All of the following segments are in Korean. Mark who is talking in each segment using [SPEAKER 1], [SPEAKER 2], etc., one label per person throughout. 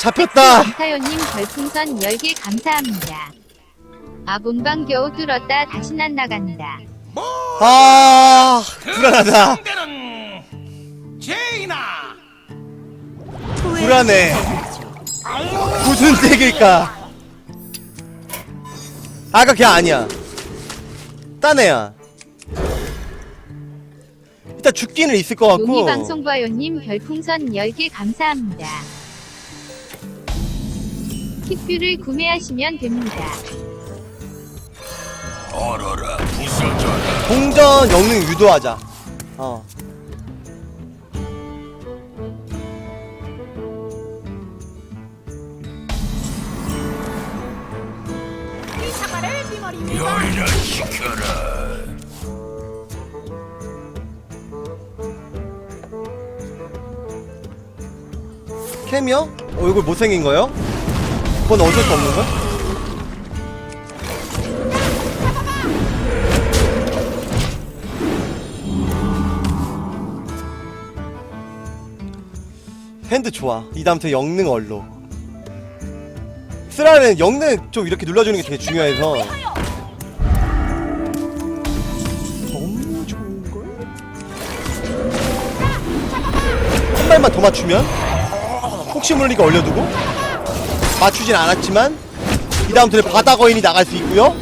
[SPEAKER 1] 잡혔다.
[SPEAKER 2] 감사요님 별풍선 10개 감사합니다. 아 문방 겨우 뚫었다 다신 안 나간다.
[SPEAKER 1] 아 불안하다.
[SPEAKER 3] 상대는 제이나
[SPEAKER 1] 불안해. 무슨 덱일까? 아까 걔 아니야. 딴 애야. 일단 죽기는 있을 것 같고.
[SPEAKER 2] 용이방송과요님 별풍선 10개 감사합니다. 킥뷰를 구매하시면 됩니다.
[SPEAKER 3] 얼어라 부서져라
[SPEAKER 1] 동전 영능 유도하자. 어.
[SPEAKER 3] 요리를 시켜라
[SPEAKER 1] 캠이요? 얼굴 못생긴 거요? 그건 어쩔 수 없는 걸? 핸드 좋아. 이 다음부터 영능 얼로. 쓰라는 영능 좀 이렇게 눌러주는 게 되게 중요해서. 너무 좋은 걸? 한 발만 더 맞추면? 혹시 모르니까 올려두고 맞추진 않았지만 이 다음 턴에 바다 거인이 나갈 수 있고요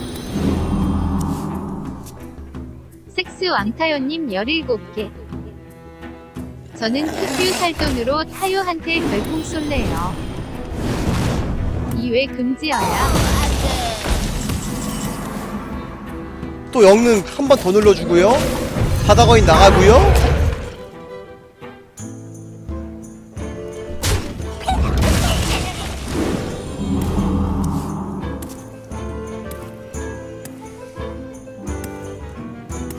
[SPEAKER 2] 섹스 왕타요님 17개. 저는 킥뷰 살 돈으로 타요한테 별풍 쏠래요. 이외 금지어야.
[SPEAKER 1] 또 영능 한 번 더 눌러주고요 바다 거인 나가고요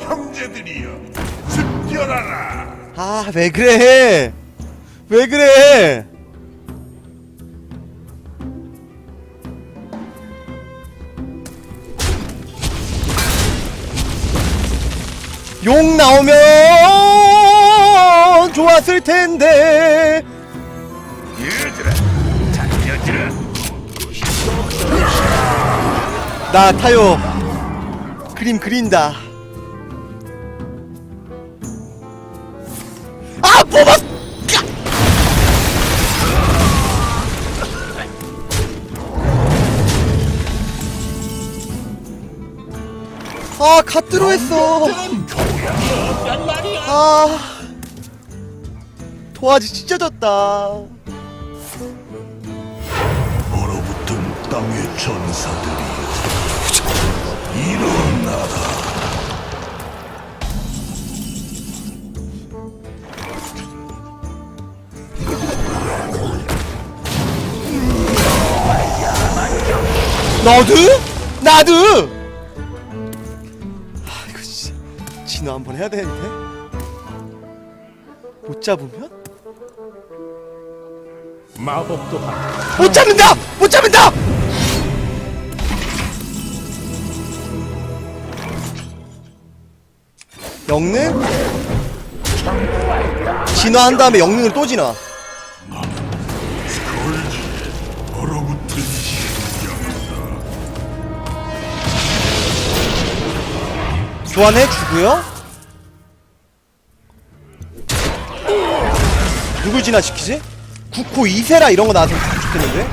[SPEAKER 3] 형제들이여 습결하라.
[SPEAKER 1] 아 왜 그래? 왜 그래? 욕 나오면 좋았을 텐데.
[SPEAKER 3] 얘들아 달려들어
[SPEAKER 1] 나 타요. 그림 그린다 아 갓드로 했어 아 도화지 진짜 졌다
[SPEAKER 3] 얼어붙은 땅의 전사들이 일어나라
[SPEAKER 1] 너도? 나도! 진화 한번 해야 되는데 못 잡으면?
[SPEAKER 3] 마법도
[SPEAKER 1] 한못 잡는다! 못 잡는다! 영능? 진화한 다음에 영능을 또 진화
[SPEAKER 3] 얼어붙은
[SPEAKER 1] 교환해 주고요 누굴 진화시키지? 구코 이세라 이런 거 나왔으면 좋겠는데?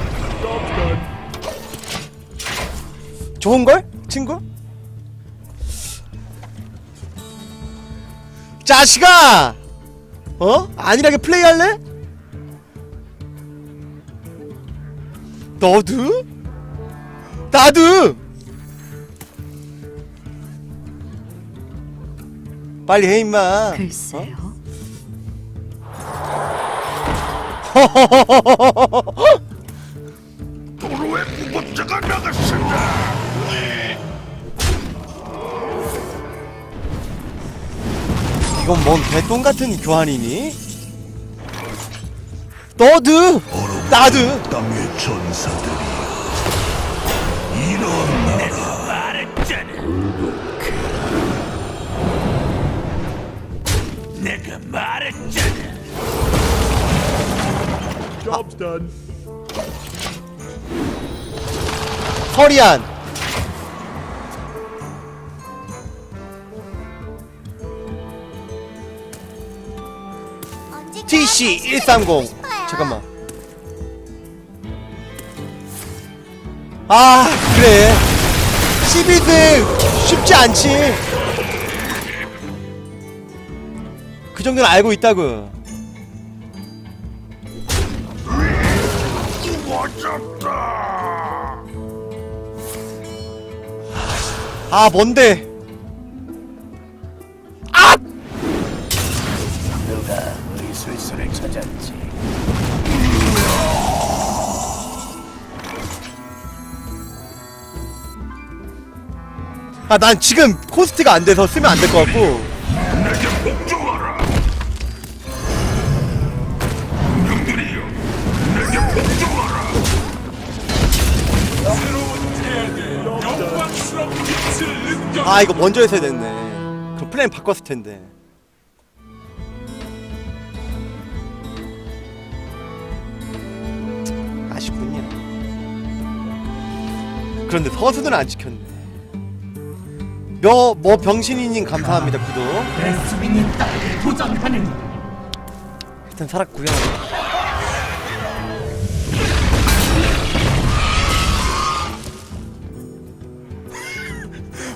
[SPEAKER 1] 좋은걸? 친구? 자식아! 어? 안일하게 플레이할래? 너도? 나도! 빨리 해 임마
[SPEAKER 4] 글쎄요.
[SPEAKER 3] 도로에 무법자가 나갔습니다
[SPEAKER 1] 이건 뭔 개똥 같은 교환이니? 너도! 나도!
[SPEAKER 3] 땅의 전사들이여 일어나라 내가 말했잖아
[SPEAKER 5] Job's done.
[SPEAKER 1] 서리안 TC 130 잠깐만. 아 그래. 12등 쉽지 않지. 그 정도는 알고 있다고
[SPEAKER 3] 와졌다.
[SPEAKER 1] 아 뭔데
[SPEAKER 3] 누가 의술수를 찾았지?
[SPEAKER 1] 아 난 지금 코스트가 안 돼서 쓰면 안 될 것 같고 아 이거 먼저 했어야 됐네. 그럼 플랜 바꿨을 텐데. 아쉽군요. 그런데 서수는 안 지켰네. 며, 뭐 병신이님 감사합니다 구독.
[SPEAKER 4] 내 수빈이 딸을 도전하는
[SPEAKER 1] 일단 살았고요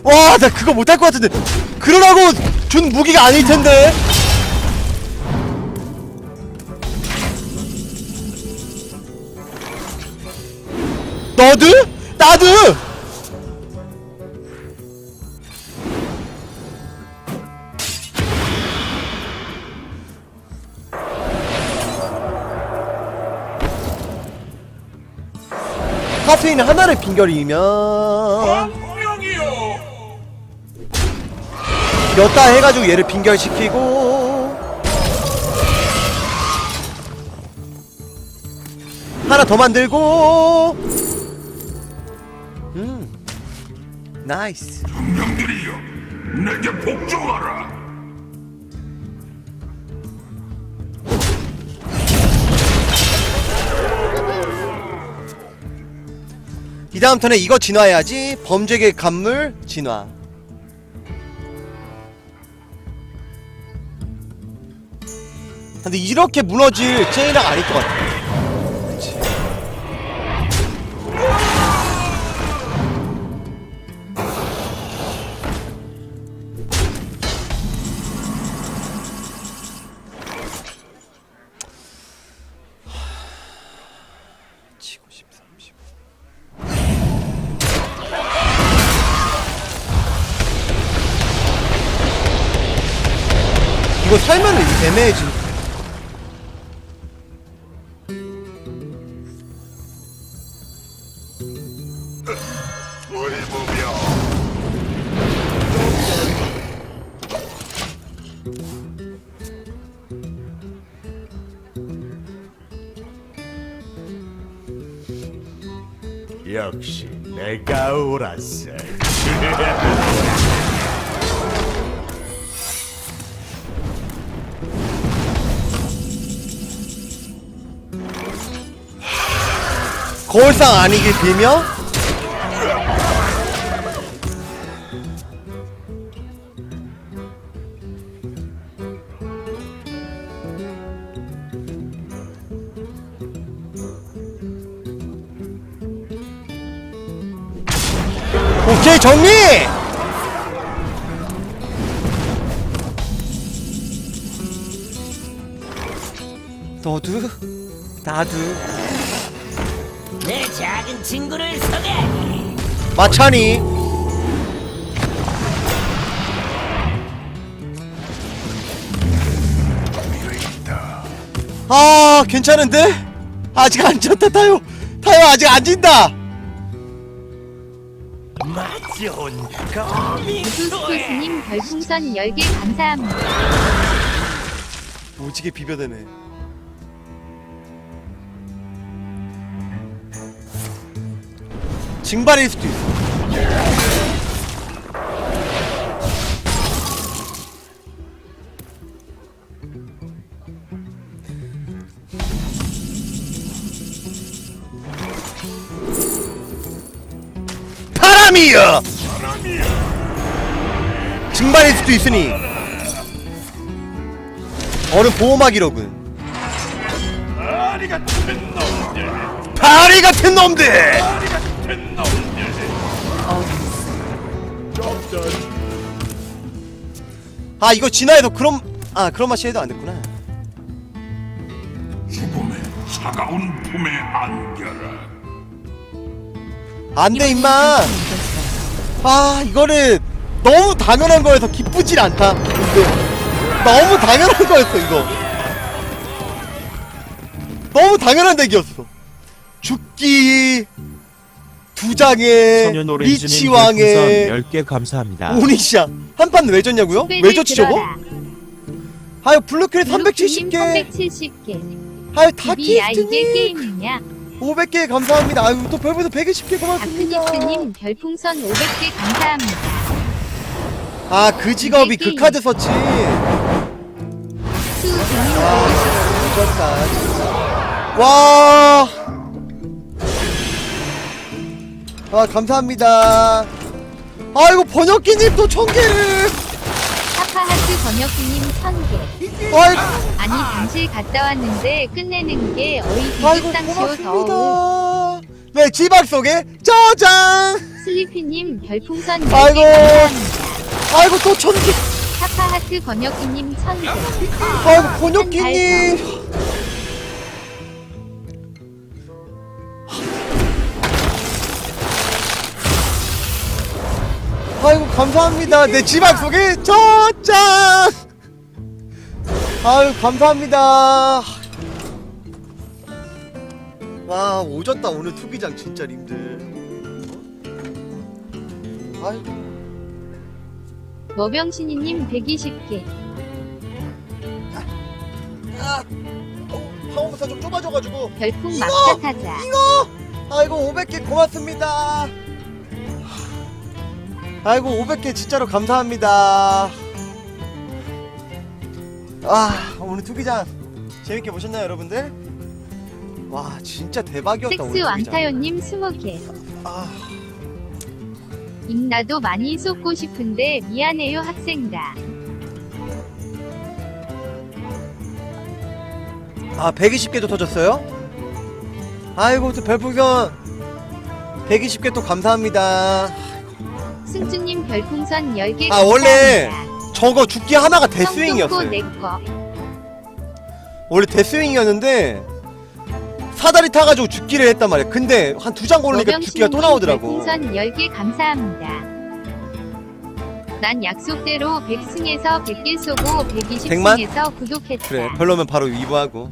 [SPEAKER 1] 와, 나 그거 못할 것 같은데. 그러라고 준 무기가 아닐 텐데. 너도? 나도! 카페인 하나를 빈결이면 였다 해가지고 얘를 빈결시키고. 하나 더 만들고. 음 나이스.
[SPEAKER 3] 명들이여, 내게 복종하라.
[SPEAKER 1] 이 다음 턴에 이거 진화해야지. 범죄계 간물 진화 근데 이렇게 무너질 চে이랑 아닐 것 같아 그치. 치고 10, 30 이거 살면 애매해지.
[SPEAKER 3] 의
[SPEAKER 5] 역시 내가 옳았어.
[SPEAKER 1] 거울상 아니길 빌며 오케이 정리! 너도 나도
[SPEAKER 6] 내 작은 친구를 소개.
[SPEAKER 1] 마찬이 아 괜찮은데? 아직 안 졌다 타요 타요 아직 안 진다
[SPEAKER 5] 맛 좋은 거미
[SPEAKER 2] 무수스케스님 별풍선 10개 감사합니다.
[SPEAKER 1] 오지게 비벼대네. 징발일 수도 있어 사람이여 증발일 수도 있으니. 어른 보호막이로군.
[SPEAKER 3] 아리 같은 놈들
[SPEAKER 1] 파리 같은 놈들!
[SPEAKER 3] 아리 같은 놈들
[SPEAKER 1] 아 이거 진화해서 그럼 아 그런 맛이 해도 안 됐구나.
[SPEAKER 3] 죽음의 차가운 품에 안겨라.
[SPEAKER 1] 안돼 임마 아 이거를 너무 당연한 거여서 기쁘질 않다 근데 너무 당연한 거였어 이거 너무 당연한 덱이었어 죽기 두 장에 리치왕에
[SPEAKER 7] 별풍선 10개 감사합니다.
[SPEAKER 1] 오니시야 한판 왜 졌냐고요? 왜 졌지 저거? 아유 블루크리 370개
[SPEAKER 2] 370개.
[SPEAKER 1] 아유 다
[SPEAKER 2] 비비야 이게
[SPEAKER 1] 키스트님
[SPEAKER 2] 게임이냐?
[SPEAKER 1] 500개 감사합니다 아유 또 별풍선 120개 고맙습니다
[SPEAKER 2] 다크니스님 별풍선 500개 감사합니다.
[SPEAKER 1] 아 그 직업이 그 카드 썼지
[SPEAKER 2] 수우님
[SPEAKER 1] 아, 미쳤다, 진짜. 와. 아, 감사합니다. 아이고, 번역기님 또천 개를.
[SPEAKER 2] 파파하트 번역기님 1000개.
[SPEAKER 1] 아이고,
[SPEAKER 2] 아니 잠실 갔다 왔는데 끝내는 게 어이
[SPEAKER 1] 아이고,
[SPEAKER 2] 뒤집상시오 더울.
[SPEAKER 1] 고맙습니다. 네, 지박 속에 저장.
[SPEAKER 2] 슬리피님 별풍선 10개
[SPEAKER 1] 아이고.
[SPEAKER 2] 감사합니다.
[SPEAKER 1] 아이고, 또천 개.
[SPEAKER 2] 파파하트 번역기님 1000개.
[SPEAKER 1] 아이고, 번역기님. 아이고 감사합니다. 내 지방 속에 저장. 아유 감사합니다. 와 오졌다 오늘 투기장 진짜 님들. 아이고
[SPEAKER 2] 머병신이님 120개.
[SPEAKER 1] 아, 어, 방어부터 좀 좁아져가지고
[SPEAKER 2] 별풍! 막차 타자.
[SPEAKER 1] 이거 아이고 500개 고맙습니다. 아이고 500개 진짜로 감사합니다. 아 오늘 투기장 재밌게 보셨나요 여러분들? 와 진짜 대박이었다
[SPEAKER 2] 섹스
[SPEAKER 1] 오늘 투기장.
[SPEAKER 2] 왕타요님 20개.
[SPEAKER 1] 아,
[SPEAKER 2] 임나도 많이 쏟고 싶은데 미안해요 학생가.
[SPEAKER 1] 아 120개도 터졌어요? 아이고 또 별풍선 120개 또 감사합니다.
[SPEAKER 2] 승주님 별풍선 10개
[SPEAKER 1] 아, 원래
[SPEAKER 2] 감사합니다.
[SPEAKER 1] 저거 죽기 하나가 데스윙이었어요.
[SPEAKER 2] 내꺼.
[SPEAKER 1] 원래 데스윙이었는데 사다리 타가지고 죽기를 했단 말이야. 근데 한 두장 고르니까 죽기가 또 나오더라고.
[SPEAKER 2] 별풍선 10개 감사합니다. 난 약속대로 100승에서 100개 쏘고 120승에서 구독했다.
[SPEAKER 1] 그래 별로면 바로 위부하고.